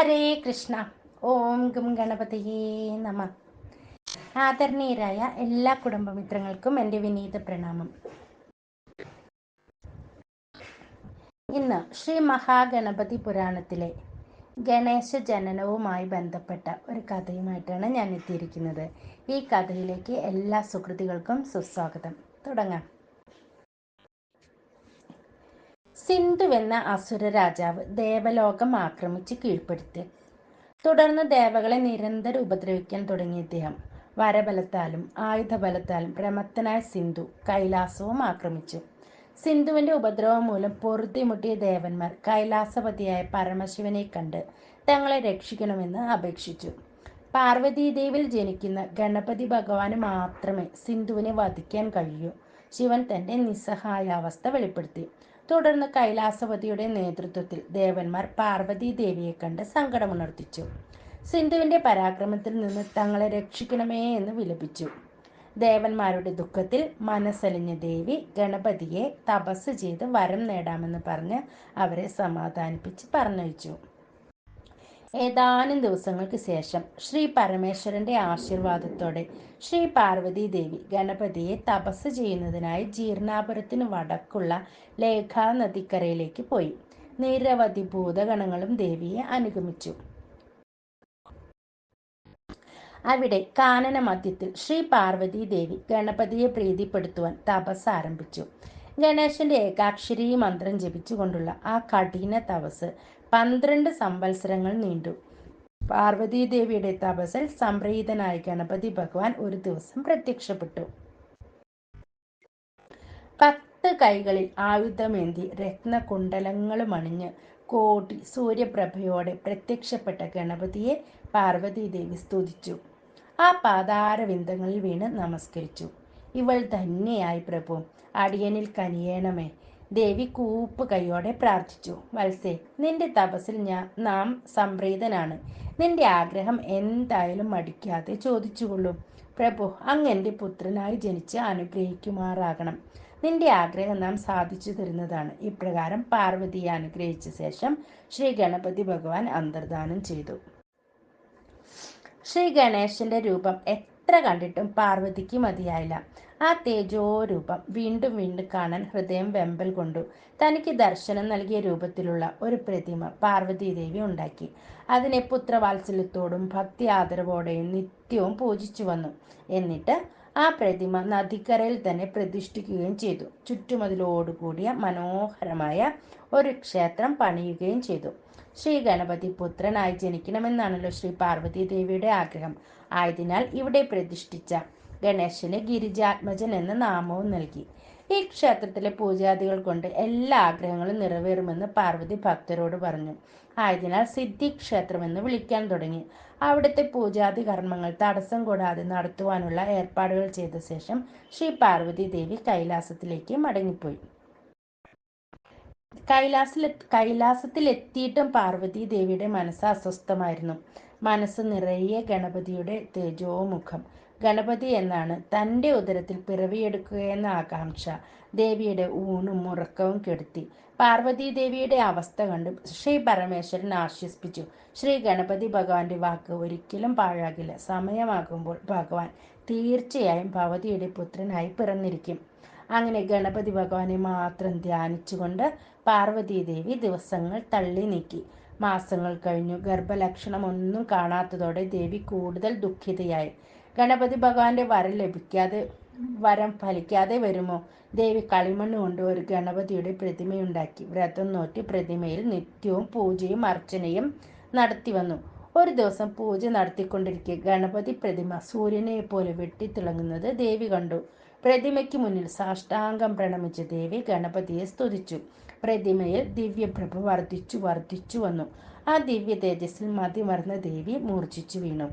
ഹരേ കൃഷ്ണ. ഓം ഗും ഗണപതിയേ നമ. ആദരണീയരായ എല്ലാ കുടുംബമിത്രങ്ങൾക്കും എന്റെ വിനീത പ്രണാമം. ഇന്ന് ശ്രീ മഹാഗണപതി പുരാണത്തിലെ ഗണേശ ജനനവുമായി ബന്ധപ്പെട്ട ഒരു കഥയുമായിട്ടാണ് ഞാൻ എത്തിയിരിക്കുന്നത്. ഈ കഥയിലേക്ക് എല്ലാ സുഹൃത്തുക്കൾക്കും സുസ്വാഗതം. തുടങ്ങാം. സിന്ധുവെന്ന അസുര രാജാവ് ദേവലോകം ആക്രമിച്ച് കീഴ്പ്പെടുത്തി. തുടർന്ന് ദേവകളെ നിരന്തരം ഉപദ്രവിക്കാൻ തുടങ്ങിയ ഇദ്ദേഹം. വരബലത്താലും ആയുധബലത്താലും പ്രമത്തനായ സിന്ധു കൈലാസവും ആക്രമിച്ചു. സിന്ധുവിന്റെ ഉപദ്രവം മൂലം പൊറുതിമുട്ടിയ ദേവന്മാർ കൈലാസപതിയായ പരമശിവനെ കണ്ട് തങ്ങളെ രക്ഷിക്കണമെന്ന് അപേക്ഷിച്ചു. പാർവതീദേവിൽ ജനിക്കുന്ന ഗണപതി ഭഗവാന് മാത്രമേ സിന്ധുവിനെ വധിക്കാൻ കഴിയൂ. ശിവൻ തന്റെ നിസ്സഹായാവസ്ഥ വെളിപ്പെടുത്തി. തുടർന്ന് കൈലാസവതിയുടെ നേതൃത്വത്തിൽ ദേവന്മാർ പാർവതി ദേവിയെ കണ്ട് സങ്കടമുണർത്തിച്ചു. സിന്ധുവിന്റെ പരാക്രമത്തിൽ നിന്ന് തങ്ങളെ രക്ഷിക്കണമേ എന്ന് വിലപിച്ചു. ദേവന്മാരുടെ ദുഃഖത്തിൽ മനസ്സലിഞ്ഞ ദേവി ഗണപതിയെ തപസ് ചെയ്ത് വരം നേടാമെന്ന് പറഞ്ഞ് അവരെ സമാധാനിപ്പിച്ച് പറഞ്ഞയച്ചു. ഏതാനും ദിവസങ്ങൾക്ക് ശേഷം ശ്രീ പരമേശ്വരന്റെ ആശീർവാദത്തോടെ ശ്രീ പാർവതി ദേവി ഗണപതിയെ തപസ് ചെയ്യുന്നതിനായി ജീർണാപുരത്തിന് വടക്കുള്ള ലേഖാ നദിക്കരയിലേക്ക് പോയി. നിരവധി ഭൂതഗണങ്ങളും ദേവിയെ അനുഗമിച്ചു. അവിടെ കാനന മധ്യത്തിൽ ശ്രീ പാർവതി ദേവി ഗണപതിയെ പ്രീതിപ്പെടുത്തുവാൻ തപസ് ആരംഭിച്ചു. ഗണേശന്റെ ഏകാക്ഷരി മന്ത്രം ജപിച്ചുകൊണ്ടുള്ള ആ കഠിന തപസ് പന്ത്രണ്ട് സംവത്സരങ്ങൾ നീണ്ടു. പാർവതീദേവിയുടെ തപസ്സിൽ സംപ്രീതനായ ഗണപതി ഭഗവാൻ ഒരു ദിവസം പ്രത്യക്ഷപ്പെട്ടു. പത്ത് കൈകളിൽ ആയുധമേന്തി രത്നകുണ്ടലങ്ങളും അണിഞ്ഞ് കോടി സൂര്യപ്രഭയോടെ പ്രത്യക്ഷപ്പെട്ട ഗണപതിയെ പാർവതീദേവി സ്തുതിച്ചു. ആ പാതാരവിന്ദങ്ങളിൽ വീണ് നമസ്കരിച്ചു. ഇവൾ ധന്യയായി പ്രഭു. അടിയനിൽ കനിയേണമേ. ദേവി കൂപ്പ് കൈയോടെ പ്രാർത്ഥിച്ചു വത്സേ നിന്റെ തപസ്സിൽ ഞാൻ നാം സംപ്രീതനാണ്. നിന്റെ ആഗ്രഹം എന്തായാലും മടിക്കാതെ ചോദിച്ചുകൊള്ളും. പ്രഭു അങ്ങ് എന്റെ പുത്രനായി ജനിച്ച് അനുഗ്രഹിക്കുമാറാകണം. നിന്റെ ആഗ്രഹം നാം സാധിച്ചു തരുന്നതാണ്. ഇപ്രകാരം പാർവതിയെ അനുഗ്രഹിച്ച ശേഷം ശ്രീ ഗണപതി ഭഗവാൻ അന്തർദാനം ചെയ്തു. ശ്രീ ഗണേശന്റെ രൂപം എത്ര കണ്ടിട്ടും പാർവതിക്ക് മതിയായില്ല. ആ തേജോ രൂപം വീണ്ടും വീണ്ടും കാണാൻ ഹൃദയം വെമ്പൽ കൊണ്ടു. തനിക്ക് ദർശനം നൽകിയ രൂപത്തിലുള്ള ഒരു പ്രതിമ പാർവതീദേവി ഉണ്ടാക്കി. അതിനെ പുത്രവാത്സല്യത്തോടും ഭക്തി ആദരവോടെയും നിത്യവും പൂജിച്ചു വന്നു. എന്നിട്ട് ആ പ്രതിമ നദിക്കരയിൽ തന്നെ പ്രതിഷ്ഠിക്കുകയും ചെയ്തു. ചുറ്റുമതിലോടുകൂടിയ മനോഹരമായ ഒരു ക്ഷേത്രം പണിയുകയും ചെയ്തു. ശ്രീ ഗണപതി പുത്രനായി ജനിക്കണമെന്നാണല്ലോ ശ്രീ പാർവതി ദേവിയുടെ ആഗ്രഹം. ആയതിനാൽ ഇവിടെ പ്രതിഷ്ഠിച്ച ഗണേശന് ഗിരിജാത്മജൻ എന്ന നാമവും നൽകി. ഈ ക്ഷേത്രത്തിലെ പൂജാദികൾ കൊണ്ട് എല്ലാ ആഗ്രഹങ്ങളും നിറവേറുമെന്ന് പാർവതി ഭക്തരോട് പറഞ്ഞു. ആയതിനാൽ സിദ്ധി ക്ഷേത്രം എന്ന് വിളിക്കാൻ തുടങ്ങി. അവിടുത്തെ പൂജാതി കർമ്മങ്ങൾ തടസ്സം കൂടാതെ നടത്തുവാനുള്ള ഏർപ്പാടുകൾ ചെയ്ത ശേഷം ശ്രീ പാർവതി ദേവി കൈലാസത്തിലേക്ക് മടങ്ങിപ്പോയി. കൈലാസിൽ കൈലാസത്തിൽ എത്തിയിട്ടും പാർവതി ദേവിയുടെ മനസ്സ് അസ്വസ്ഥമായിരുന്നു. മനസ്സ് നിറയെ ഗണപതിയുടെ തേജോമുഖം ഗണപതി എന്നാണ് തന്റെ ഉദരത്തിൽ പിറവിയെടുക്കുകയെന്ന ആകാംക്ഷ ദേവിയുടെ ഊണും ഉറക്കവും കെടുത്തി. പാർവതി ദേവിയുടെ അവസ്ഥ കണ്ട് ശ്രീ പരമേശ്വരൻ ആശ്വസിപ്പിച്ചു. ശ്രീ ഗണപതി ഭഗവാന്റെ വാക്ക് ഒരിക്കലും പാഴാകില്ല. സമയമാകുമ്പോൾ ഭഗവാൻ തീർച്ചയായും ഭവതിയുടെ പുത്രനായി പിറന്നിരിക്കും. അങ്ങനെ ഗണപതി ഭഗവാനെ മാത്രം ധ്യാനിച്ചുകൊണ്ട് പാർവതീദേവി ദിവസങ്ങൾ തള്ളി നീക്കി. മാസങ്ങൾ കഴിഞ്ഞു. ഗർഭലക്ഷണമൊന്നും കാണാത്തതോടെ ദേവി കൂടുതൽ ദുഃഖിതയായി. ഗണപതി ഭഗവാന്റെ വരം ലഭിക്കാതെ വരം ഫലിക്കാതെ വരുമോ? ദേവി കളിമണ്ണ് കൊണ്ട് ഒരു ഗണപതിയുടെ പ്രതിമയുണ്ടാക്കി. വ്രതം നോറ്റി പ്രതിമയിൽ നിത്യവും പൂജയും അർച്ചനയും നടത്തി വന്നു. ഒരു ദിവസം പൂജ നടത്തിക്കൊണ്ടിരിക്കെ ഗണപതി പ്രതിമ സൂര്യനെ പോലെ വെട്ടിത്തിളങ്ങുന്നത് ദേവി കണ്ടു. പ്രതിമയ്ക്ക് മുന്നിൽ സാഷ്ടാംഗം പ്രണമിച്ച ദേവി ഗണപതിയെ സ്തുതിച്ചു. പ്രതിമയിൽ ദിവ്യപ്രഭ വർദ്ധിച്ചു വർദ്ധിച്ചു വന്നു. ആ ദിവ്യ തേജസ്സിൽ മതിമറന്ന ദേവി മൂർച്ഛിച്ചു വീണു.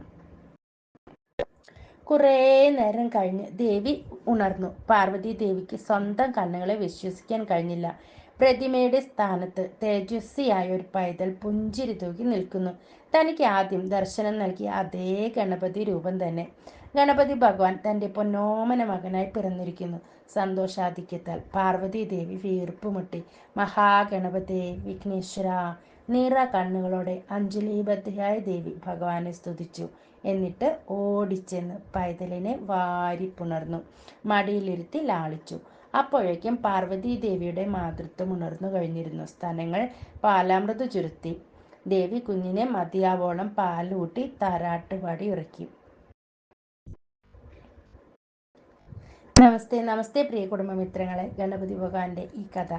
കുറേ നേരം കഴിഞ്ഞ് ദേവി ഉണർന്നു. പാർവതി ദേവിക്ക് സ്വന്തം കണ്ണുകളെ വിശ്വസിക്കാൻ കഴിഞ്ഞില്ല. പ്രതിമയുടെ സ്ഥാനത്ത് തേജസ്വിയായ ഒരു പൈതൽ പുഞ്ചിരി തൂക്കി നിൽക്കുന്നു. തനിക്ക് ആദ്യം ദർശനം നൽകിയ അതേ ഗണപതി രൂപം തന്നെ. ഗണപതി ഭഗവാൻ തന്റെ പൊന്നോമന മകനായി പിറന്നിരിക്കുന്നു. സന്തോഷാധിക്യത്താൽ പാർവതി ദേവി വീർപ്പുമുട്ടി മഹാഗണപതേ വിഘ്നേശ്വര നീറ കണ്ണുകളോടെ അഞ്ജലിബദ്ധയായ ദേവി ഭഗവാനെ സ്തുതിച്ചു. എന്നിട്ട് ഓടിച്ചെന്ന് പൈതലിനെ വാരിപ്പുണർന്നു. മടിയിലിരുത്തി ലാളിച്ചു. അപ്പോഴേക്കും പാർവതി ദേവിയുടെ മാതൃത്വം ഉണർന്നു കഴിഞ്ഞിരുന്നു. സ്ഥലങ്ങൾ പാലാമൃത് ചുരുത്തി. ദേവി കുഞ്ഞിനെ മതിയാവോളം പാലൂട്ടി താരാട്ടുപാടി ഇറക്കി നമസ്തേ നമസ്തേ പ്രിയ കുടുംബമിത്രങ്ങളെ. ഗണപതി ഭഗവാന്റെ ഈ കഥ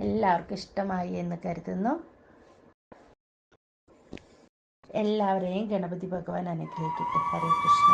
എല്ലാവർക്കും ഇഷ്ടമായി എന്ന് കരുതുന്നു. എല്ലാവരെയും ഗണപതി ഭഗവാൻ അനുഗ്രഹിക്കട്ടെ. ഹരേ കൃഷ്ണ.